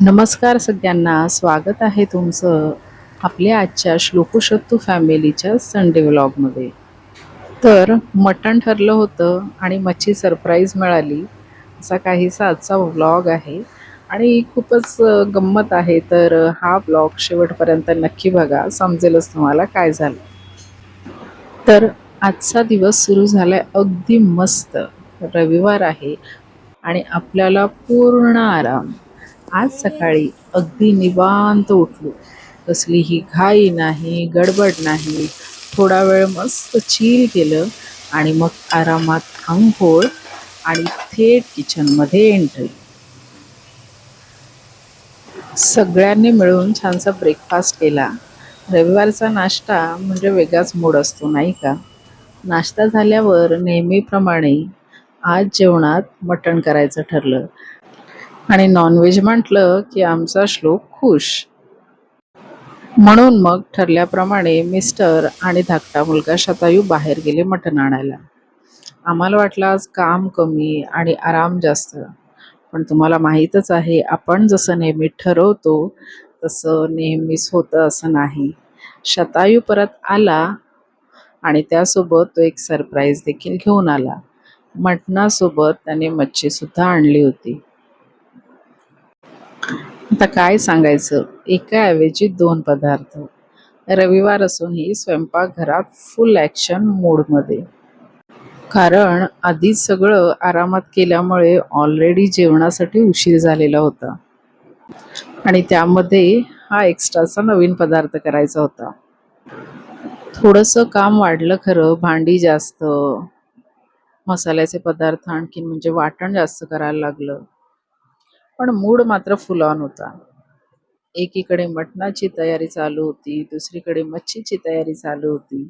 नमस्कार सगळ्यांना स्वागत आहे तुमचं आपल्या आजच्या श्लोकुशत्तू फॅमिलीच्या संडे व्लॉगमध्ये तर मटण ठरलं होतं आणि मच्छी सरप्राईज मिळाली. असा काहीसा आजचा व्लॉग आहे. आणि खूपच गंमत आहे. तर हा ब्लॉग शेवटपर्यंत नक्की बघा. समजेलच तुम्हाला काय झालं. तर आजचा दिवस सुरू झालाय अगदी मस्त. रविवार आहे आणि आपल्याला पूर्ण आराम. आज सकाळी अगदी निवांत उठलो. कसलीही घाई नाही गडबड नाही. थोडा वेळ मस्त चील केलं आणि मग आरामात आंघोळ आणि थेट किचनमध्ये एंट्री सगळ्यांनी मिळून छानसा ब्रेकफास्ट केला. रविवारचा नाश्ता म्हणजे वेगळाच मूड असतो नाही का? नाश्ता झाल्यावर नेहमीप्रमाणे आज जेवणात मटण करायचं ठरलं. आणि नॉनव्हेज म्हटलं की आमचा श्लोक खुश. म्हणून मग ठरल्याप्रमाणे मिस्टर आणि धाकटा मुलगा शतायू बाहेर गेले मटण आणायला. आम्हाला वाटलं आज काम कमी आणि आराम जास्त. पण तुम्हाला माहीतच आहे आपण जसं नेहमी ठरवतो तसं नेहमीच होतं असं नाही. शतायू परत आला आणि त्यासोबत तो एक सरप्राईज देखील घेऊन आला. मटणासोबत त्याने मच्छीसुद्धा आणली होती. आता काय सांगायचं? एकाऐवजी दोन पदार्थ. रविवार असूनही स्वयंपाकघरात फुल ॲक्शन मोडमध्ये कारण आधीच सगळं आरामात केल्यामुळे ऑलरेडी जेवणासाठी उशीर झालेला होता. आणि त्यामध्ये हा एक्स्ट्राचा नवीन पदार्थ करायचा होता. थोडंसं काम वाढलं खरं भांडी जास्त मसाल्याचे पदार्थ आणखीन म्हणजे वाटण जास्त करायला लागलं. पण मूड मात्र फुल ऑन होता. एकीकडे मटणाची तयारी चालू होती दुसरीकडे मच्छीची तयारी चालू होती.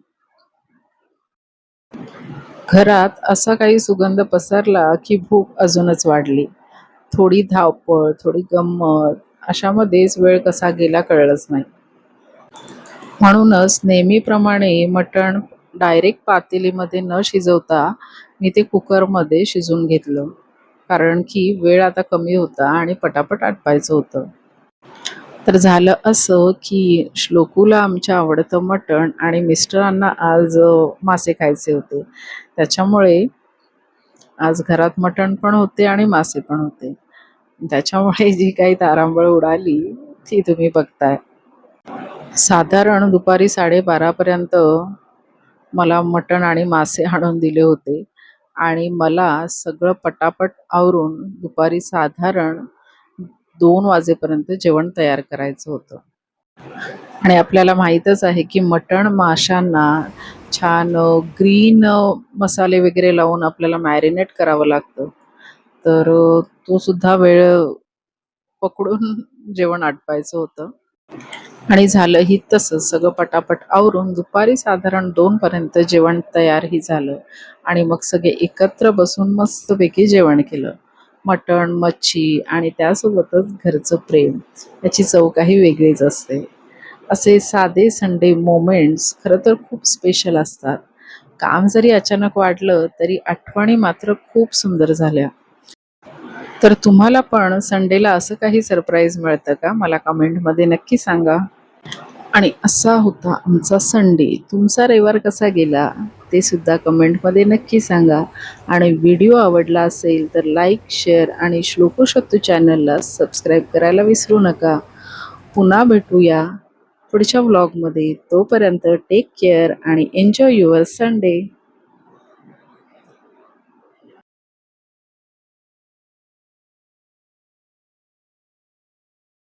घरात असा काही सुगंध पसरला की भूक अजूनच वाढली. थोडी धावपळ थोडी गंमत अशामध्येच वेळ कसा गेला कळलंच नाही. म्हणूनच नेहमीप्रमाणे मटण डायरेक्ट पातेलीमध्ये न शिजवता मी ते कुकरमध्ये शिजून घेतलं. कारण की वेळ आता कमी होता आणि पटापट आटपायचं होतं. तर झालं असं की श्लोकूला आमच्या आवडतं मटण आणि मिस्टरांना आज मासे खायचे होते. त्याच्यामुळे आज घरात मटण पण होते आणि मासे पण होते. त्याच्यामुळे जी काही तारांबळ उडाली ती तुम्ही बघताय. साधारण दुपारी साडेबारापर्यंत मला मटण आणि मासे आणून दिले होते. आणि मला सगळं पटापट आवरून दुपारी साधारण दोन वाजेपर्यंत जेवण तयार करायचं होतं. आणि आपल्याला माहीतच आहे की मटण माशांना छान ग्रीन मसाले वगैरे लावून आपल्याला मॅरिनेट करावं लागतं. तर तो सुद्धा वेळ पकडून जेवण आटपायचं होतं. आणि झालंही तसंच. सगळं पटापट आवरून दुपारी साधारण दोनपर्यंत जेवण तयारही झालं. आणि मग सगळे एकत्र बसून मस्तपैकी जेवण केलं. मटण मच्छी आणि त्यासोबतच घरचं प्रेम. याची चव काही वेगळीच असते. असे साधे संडे मोमेंट्स खरं तर खूप स्पेशल असतात. काम जरी अचानक वाढलं तरी आठवणी मात्र खूप सुंदर झाल्या. तर तुम्हाला पण संडेला असं काही सरप्राईज मिळतं का? मला कमेंटमध्ये नक्की सांगा. आणि असा होता आमचा संडे तुमचा रविवार कसा गेला? ते सुद्धा कमेंटमध्ये नक्की सांगा. आणि व्हिडिओ आवडला असेल तर लाईक शेअर आणि श्लोकोशत्तू चॅनलला सबस्क्राईब करायला विसरू नका. पुन्हा भेटूया पुढच्या व्लॉगमध्ये तोपर्यंत टेक केअर आणि एन्जॉय युअर संडे